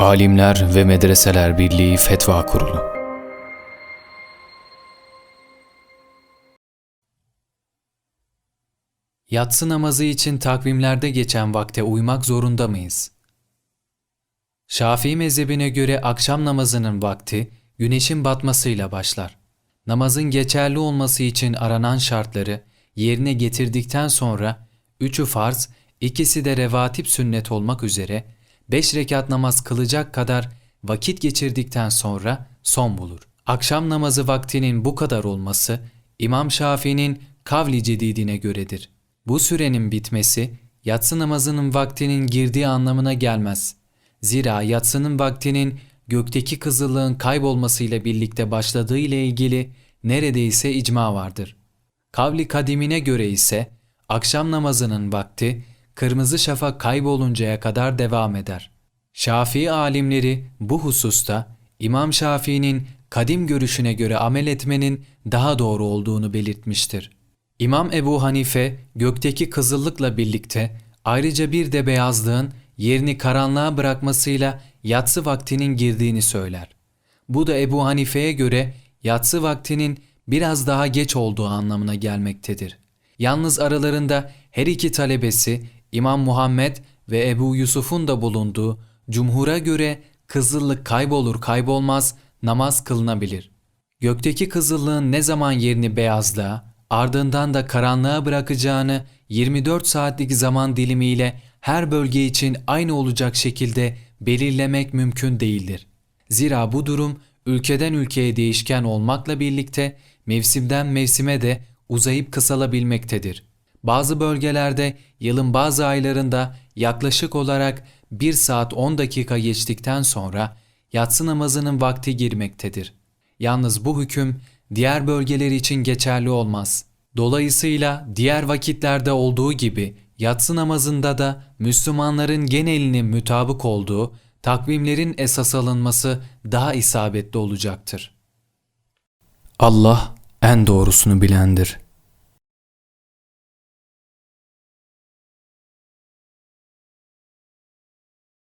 Alimler ve Medreseler Birliği Fetva Kurulu Yatsı namazı için takvimlerde geçen vakte uymak zorunda mıyız? Şafii mezhebine göre akşam namazının vakti güneşin batmasıyla başlar. Namazın geçerli olması için aranan şartları yerine getirdikten sonra üçü farz, ikisi de revatip sünnet olmak üzere beş rekat namaz kılacak kadar vakit geçirdikten sonra son bulur. Akşam namazı vaktinin bu kadar olması İmam Şafii'nin kavli cedidine göredir. Bu sürenin bitmesi yatsı namazının vaktinin girdiği anlamına gelmez. Zira yatsının vaktinin gökteki kızıllığın kaybolmasıyla birlikte başladığı ile ilgili neredeyse icma vardır. Kavli kadimine göre ise akşam namazının vakti kırmızı şafak kayboluncaya kadar devam eder. Şafii alimleri bu hususta İmam Şafii'nin kadim görüşüne göre amel etmenin daha doğru olduğunu belirtmiştir. İmam Ebu Hanife gökteki kızıllıkla birlikte ayrıca bir de beyazlığın yerini karanlığa bırakmasıyla yatsı vaktinin girdiğini söyler. Bu da Ebu Hanife'ye göre yatsı vaktinin biraz daha geç olduğu anlamına gelmektedir. Yalnız aralarında her iki talebesi İmam Muhammed ve Ebu Yusuf'un da bulunduğu cumhura göre kızıllık kaybolur kaybolmaz namaz kılınabilir. Gökteki kızıllığın ne zaman yerini beyazlığa, ardından da karanlığa bırakacağını 24 saatlik zaman dilimiyle her bölge için aynı olacak şekilde belirlemek mümkün değildir. Zira bu durum ülkeden ülkeye değişken olmakla birlikte mevsimden mevsime de uzayıp kısalabilmektedir. Bazı bölgelerde yılın bazı aylarında yaklaşık olarak 1 saat 10 dakika geçtikten sonra yatsı namazının vakti girmektedir. Yalnız bu hüküm diğer bölgeler için geçerli olmaz. Dolayısıyla diğer vakitlerde olduğu gibi yatsı namazında da Müslümanların genelinin mütabık olduğu takvimlerin esas alınması daha isabetli olacaktır. Allah en doğrusunu bilendir.